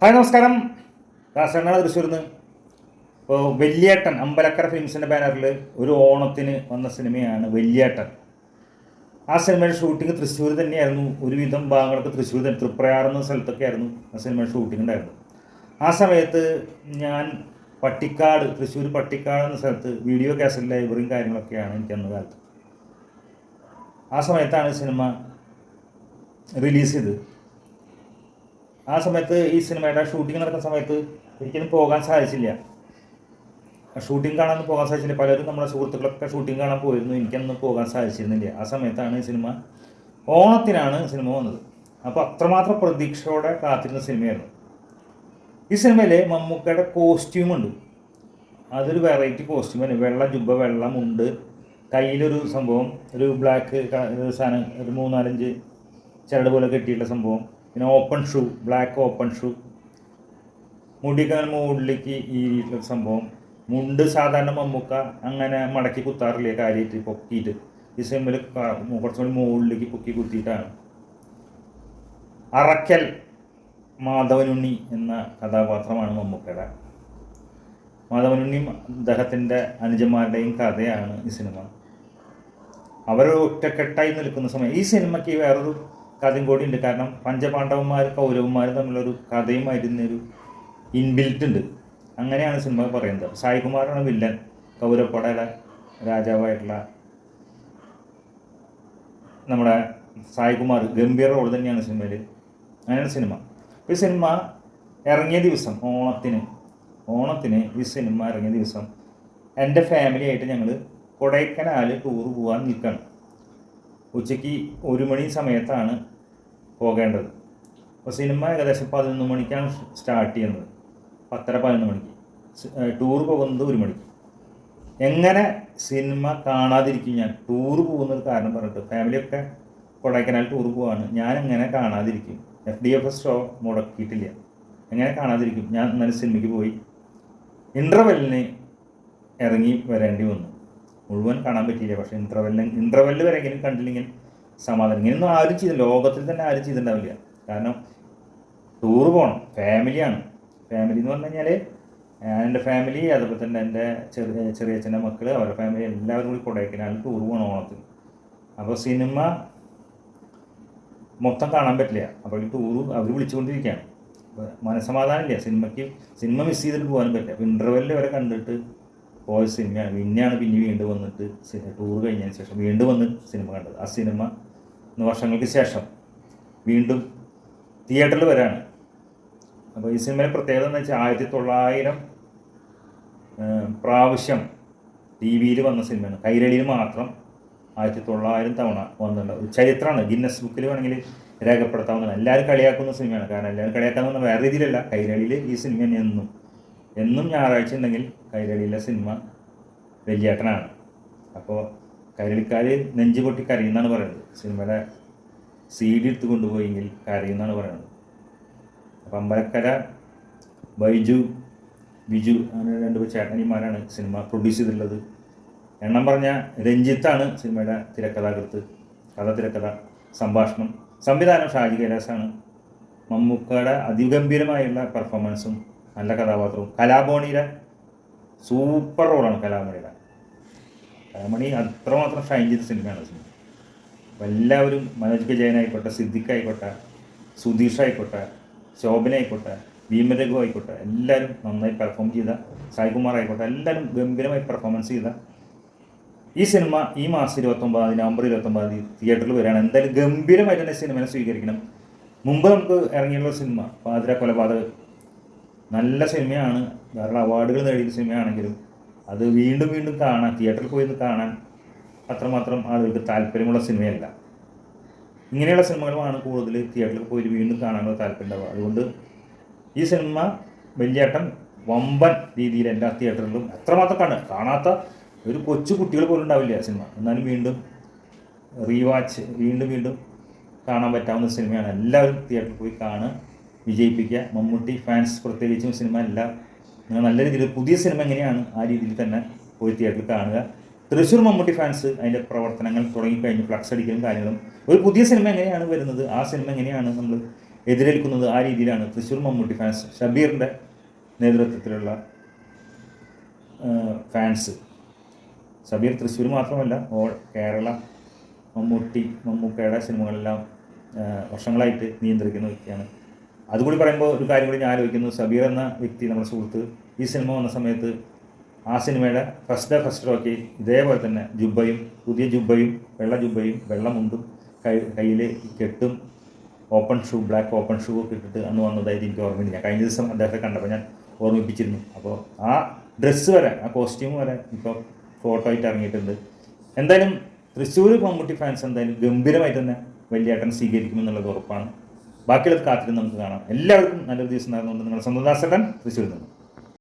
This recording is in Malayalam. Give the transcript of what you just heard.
ഹായ് നമസ്കാരം. രാസങ്ങളെ തൃശ്ശൂരിൽ നിന്ന് ഇപ്പോൾ വെള്ളിയേട്ടൻ അമ്പലക്കര ഫിലിംസിന്റെ ബാനറിൽ ഒരു ഓണത്തിന് വന്ന സിനിമയാണ് വെള്ളിയേട്ടൻ. ആ സിനിമയുടെ ഷൂട്ടിംഗ് തൃശ്ശൂർ തന്നെയായിരുന്നു. ഒരുവിധം ഭാഗങ്ങളൊക്കെ തൃശ്ശൂർ തന്നെ. തൃപ്രയാർ എന്ന സ്ഥലത്തൊക്കെ ആയിരുന്നു ആ സിനിമയുടെ ഷൂട്ടിംഗ് ഉണ്ടായിരുന്നു ആ സമയത്ത് ഞാൻ പട്ടിക്കാട് തൃശ്ശൂർ പട്ടിക്കാട് എന്ന സ്ഥലത്ത് വീഡിയോ കാസറ്റ് ലൈബ്രറിയും കാര്യങ്ങളൊക്കെയാണ് എനിക്ക് അന്ന് കാലത്ത്. ആ സമയത്താണ് സിനിമ റിലീസ് ചെയ്തത്. ആ സമയത്ത് ഈ സിനിമയുടെ ഷൂട്ടിംഗ് നടക്കുന്ന സമയത്ത് ഒരിക്കലും പോകാൻ സാധിച്ചില്ല. ഷൂട്ടിംഗ് കാണാൻ പോകാൻ സാധിച്ചില്ല. പലരും നമ്മുടെ സുഹൃത്തുക്കളൊക്കെ ഷൂട്ടിംഗ് കാണാൻ പോയിരുന്നു. എനിക്കൊന്നും പോകാൻ സാധിച്ചിരുന്നില്ല. ആ സമയത്താണ് ഈ സിനിമ ഓണത്തിനാണ് സിനിമ വന്നത്. അപ്പോൾ അത്രമാത്രം പ്രതീക്ഷയോടെ കാത്തിരുന്ന സിനിമയായിരുന്നു. ഈ സിനിമയിലെ മമ്മൂക്കയുടെ കോസ്റ്റ്യൂം ഉണ്ട്. അതൊരു വെറൈറ്റി കോസ്റ്റ്യൂമാണ് വെള്ള ജുബ വെള്ള മുണ്ട് കയ്യിലൊരു സംഭവം ഒരു ബ്ലാക്ക് സാധനം ഒരു മൂന്നാലഞ്ച് ചരട് പോലെ കെട്ടിയിട്ടുള്ള സംഭവം. പിന്നെ open shoe black open shoe മുടികൾ മുകളിലേക്ക് ഈ സംഭവം. മുണ്ട് സാധാരണ മമ്മൂക്ക അങ്ങനെ മടക്കി കുത്താറില്ലേ കാര്യമായിട്ട് പൊക്കിയിട്ട്. ഈ സിനിമയിൽ കുറച്ചുകൂടി മുകളിലേക്ക് പൊക്കി കുത്തിയിട്ടാണ്. അറക്കൽ മാധവനുണ്ണി എന്ന കഥാപാത്രമാണ് മമ്മൂക്കയുടെ. മാധവനുണ്ണിയും അദ്ദേഹത്തിന്റെ അനുജന്മാരുടെയും കഥയാണ് ഈ സിനിമ അവർ ഒറ്റക്കെട്ടായി നിൽക്കുന്ന സമയം. ഈ സിനിമയ്ക്ക് വേറൊരു കഥയും കൂടി ഉണ്ട്. കാരണം പഞ്ചപാണ്ഡവന്മാരും കൗരവന്മാരും തമ്മിലൊരു കഥയുമായിരുന്നൊരു ഇൻബിൽറ്റ് ഉണ്ട്. അങ്ങനെയാണ് സിനിമ പറയുന്നത്. സായികുമാറാണ് വില്ലൻ. കൗരപ്പടയുടെ രാജാവായിട്ടുള്ള നമ്മുടെ സായികുമാർ ഗംഭീര റോൾ തന്നെയാണ് സിനിമയിൽ അങ്ങനെയാണ് സിനിമ. ഈ സിനിമ ഇറങ്ങിയ ദിവസം ഓണത്തിന് ഓണത്തിന് ഈ സിനിമ ഇറങ്ങിയ ദിവസം എന്റെ ഫാമിലിയായിട്ട് ഞങ്ങൾ കൊടൈക്കനാൽ ടൂർ പോകാൻ നിൽക്കണം. ഉച്ചയ്ക്ക് ഒരു മണി സമയത്താണ് പോകേണ്ടത്. അപ്പോൾ സിനിമ ഏകദേശം പതിനൊന്ന് മണിക്കാണ് സ്റ്റാർട്ട് ചെയ്യുന്നത്. പത്തര പതിനൊന്ന് മണിക്ക്. ടൂർ പോകുന്നത് ഒരു മണിക്ക്. എങ്ങനെ സിനിമ കാണാതിരിക്കും ഞാൻ? ടൂർ പോകുന്നത് കാരണം പറഞ്ഞിട്ട് ഫാമിലിയൊക്കെ കൊടൈക്കനാൽ ടൂർ പോവാണ്. ഞാൻ എങ്ങനെ കാണാതിരിക്കും? F D F S show മുടക്കിയിട്ടില്ല. എങ്ങനെ കാണാതിരിക്കും? ഞാൻ ഇന്നലെ സിനിമയ്ക്ക് പോയി. ഇന്റർവെല്ലിന് ഇറങ്ങി വരേണ്ടി വന്നു. മുഴുവൻ കാണാൻ പറ്റിയില്ല. പക്ഷേ ഇന്റർവെല്ല് വരെങ്കിലും കണ്ടില്ലെങ്കിൽ സമാധാനം. ഇങ്ങനെയൊന്നും ആരും ചെയ്തില്ല. ലോകത്തിൽ തന്നെ ആരും ചെയ്തിട്ടുണ്ടാവില്ല. കാരണം ടൂർ പോകണം ഫാമിലിയാണ് ഫാമിലി എന്ന് പറഞ്ഞു കഴിഞ്ഞാൽ എന്റെ ഫാമിലി അതുപോലെ തന്നെ എന്റെ ചെറിയ ചെറിയ ചെറിയച്ഛന്റെ മക്കൾ അവരുടെ ഫാമിലി എല്ലാവരും കൂടി കൊടൈക്കനാൽ ടൂർ പോകണം ഓണത്തിന്. അപ്പോൾ സിനിമ മൊത്തം കാണാൻ പറ്റില്ല. അപ്പോൾ ഈ ടൂർ അവർ വിളിച്ചുകൊണ്ടിരിക്കുകയാണ്. മനസ്സമാധാനമില്ല സിനിമയ്ക്ക് സിനിമ മിസ് ചെയ്തിട്ട് പോകാനും പറ്റില്ല. അപ്പോൾ ഇന്റർവെല്ലിൽ വരെ കണ്ടിട്ട് പോയ സിനിമ പിന്നെയാണ് പിന്നെ വീണ്ടും വന്നിട്ട് സിനിമ ടൂർ കഴിഞ്ഞതിന് ശേഷം വീണ്ടും വന്ന് സിനിമ കണ്ടത്. ആ സിനിമ വർഷങ്ങൾക്ക് ശേഷം വീണ്ടും തിയേറ്ററിൽ വരാണ്. അപ്പോൾ ഈ സിനിമയുടെ പ്രത്യേകത എന്ന് വെച്ചാൽ ആയിരത്തി തൊള്ളായിരം പ്രാവശ്യം ടി വിയിൽ വന്ന സിനിമയാണ് കൈരളിയിൽ മാത്രം ആയിരത്തി തൊള്ളായിരം തവണ വന്നിട്ടുണ്ട്. ഒരു ചരിത്രമാണ്. ഗിന്നസ് ബുക്കിൽ വേണമെങ്കിൽ രേഖപ്പെടുത്താവുന്നതാണ്. എല്ലാവരും കളിയാക്കുന്ന സിനിമയാണ് കാരണം എല്ലാവരും കളിയാക്കാന്ന് വേറെ രീതിയിലല്ല. കൈരളിയിൽ ഈ സിനിമ എന്നും എന്നും ഞായറാഴ്ച ഉണ്ടെങ്കിൽ കൈരളിയിലെ സിനിമ വലിയേട്ടനാണ് അപ്പോൾ കൈരളിക്കാർ നെഞ്ചു പൊട്ടി കരയുന്നാണ് പറയുന്നത്. സിനിമയുടെ സി ഡി എടുത്ത് കൊണ്ടുപോയെങ്കിൽ കരയുന്നാണ് പറയുന്നത്. അപ്പം അമ്പലക്കര ബൈജു ബിജു അങ്ങനെ രണ്ട് ചേട്ടനിമാരാണ് സിനിമ പ്രൊഡ്യൂസ് ചെയ്തിട്ടുള്ളത്. എണ്ണം പറഞ്ഞ രഞ്ജിത്താണ് സിനിമയുടെ തിരക്കഥാകൃത്ത് കഥ തിരക്കഥ സംഭാഷണം. സംവിധാനം ഷാജി കൈലാസാണ്. മമ്മൂക്കയുടെ അതിഗംഭീരമായുള്ള പെർഫോമൻസും നല്ല കഥാപാത്രവും. കലാഭവണിയുടെ സൂപ്പർ റോളാണ് കലാമണിയുടെ കലാമണി അത്രമാത്രം ഷൈൻ ചെയ്ത സിനിമയാണ് സിനിമ. എല്ലാവരും മനോജ് കെ ജയനായിക്കോട്ടെ സിദ്ദിഖ് ആയിക്കോട്ടെ സുധീഷ് ആയിക്കോട്ടെ ശോഭന ആയിക്കോട്ടെ ഭീമരഘു ആയിക്കോട്ടെ എല്ലാവരും നന്നായി പെർഫോം ചെയ്ത സായികുമാർ ആയിക്കോട്ടെ എല്ലാവരും ഗംഭീരമായി പെർഫോമൻസ് ചെയ്ത ഈ സിനിമ ഈ മാസം ഇരുപത്തൊമ്പതാം തീയതി നവംബർ ഇരുപത്തൊമ്പതാം തീയതി തിയേറ്ററിൽ വരികയാണ്. എന്തായാലും ഗംഭീരമായിട്ട് തന്നെ സിനിമയെ സ്വീകരിക്കണം. മുമ്പ് നമുക്ക് ഇറങ്ങിയുള്ള സിനിമ പാതിര കൊലപാതകം നല്ല സിനിമയാണ്. ധാരാളം അവാർഡുകൾ നേടിയ സിനിമയാണെങ്കിലും അത് വീണ്ടും വീണ്ടും കാണാൻ തിയേറ്ററിൽ പോയി കാണാൻ അത്രമാത്രം ആളുകൾക്ക് താല്പര്യമുള്ള സിനിമയല്ല. ഇങ്ങനെയുള്ള സിനിമകളുമാണ് കൂടുതൽ തിയേറ്ററിൽ പോയി വീണ്ടും കാണാനുള്ള താല്പര്യമുണ്ടാവുക അതുകൊണ്ട് ഈ സിനിമ വലിയേട്ടൻ വമ്പൻ രീതിയിൽ എല്ലാ തിയേറ്ററിലും എത്രമാത്രം കാണുക കാണാത്ത ഒരു കൊച്ചു കുട്ടികൾ പോലും ഉണ്ടാവില്ല സിനിമ. എന്നാലും വീണ്ടും റീവാച്ച് വീണ്ടും വീണ്ടും കാണാൻ പറ്റാവുന്ന സിനിമയാണ്. എല്ലാവരും തിയേറ്ററിൽ പോയി കാണുക. വിജയിപ്പിക്കുക. മമ്മൂട്ടി ഫാൻസ് പ്രത്യേകിച്ചും സിനിമ എല്ലാം നിങ്ങൾ നല്ല രീതിയിൽ പുതിയ സിനിമ എങ്ങനെയാണ് ആ രീതിയിൽ തന്നെ പോയി തിയേറ്ററിൽ കാണുക. തൃശ്ശൂർ മമ്മൂട്ടി ഫാൻസ് അതിന്റെ പ്രവർത്തനങ്ങൾ തുടങ്ങിക്കഴിഞ്ഞ് ഫ്ലക്സ് അടിക്കലും കാര്യങ്ങളും. ഒരു പുതിയ സിനിമ എങ്ങനെയാണ് വരുന്നത്? ആ സിനിമ എങ്ങനെയാണ് നമ്മൾ എതിരേൽക്കുന്നത്? ആ രീതിയിലാണ് തൃശ്ശൂർ മമ്മൂട്ടി ഫാൻസ് ഷബീറിന്റെ നേതൃത്വത്തിലുള്ള ഫാൻസ് ഷബീർ തൃശ്ശൂർ മാത്രമല്ല ഓൾ കേരള മമ്മൂട്ടി മമ്മൂക്കയുടെ സിനിമകളെല്ലാം വർഷങ്ങളായിട്ട് നിയന്ത്രിക്കുന്ന വ്യക്തിയാണ്. അതുകൂടി പറയുമ്പോൾ ഒരു കാര്യം കൂടി ഞാൻ ആലോചിക്കുന്നു. സബീർ എന്ന വ്യക്തി നമ്മുടെ സുഹൃത്ത് ഈ സിനിമ വന്ന സമയത്ത് ആ സിനിമയുടെ ഫസ്റ്റ് ഡേ ഫസ്റ്റ് ഡോക്കി ഇതേപോലെ തന്നെ ജുബയും പുതിയ ജുബയും വെള്ള ജുബയും വെള്ള മുണ്ടും കൈ കയ്യിൽ കെട്ടും open shoe black open shoe ഒക്കെ ഇട്ടിട്ട് അന്ന് വന്നതായിട്ട് എനിക്ക് ഓർമ്മയില്ല. ഞാൻ കഴിഞ്ഞ ദിവസം അദ്ദേഹത്തെ കണ്ടപ്പോൾ ഞാൻ ഓർമ്മിപ്പിച്ചിരുന്നു. അപ്പോൾ ആ ഡ്രസ്സ് വരെ ആ കോസ്റ്റ്യൂം വരെ ഇപ്പോൾ ഫോട്ടോ ആയിട്ട് ഇറങ്ങിയിട്ടുണ്ട്. എന്തായാലും തൃശ്ശൂർ മമ്മൂട്ടി ഫാൻസ് എന്തായാലും ഗംഭീരമായിട്ട് തന്നെ വലിയേട്ടൻ സ്വീകരിക്കുമെന്നുള്ളത് ഉറപ്പാണ്. ബാക്കിയുള്ളത് കാത്തിരുന്ന് നമുക്ക് കാണാം. എല്ലാവർക്കും നല്ലൊരു ദിവസം നടന്നുകൊണ്ട് നിങ്ങളുടെ സ്വന്തം ദാസട്ടൻ തൃശ്ശൂരിൽ നിന്ന്.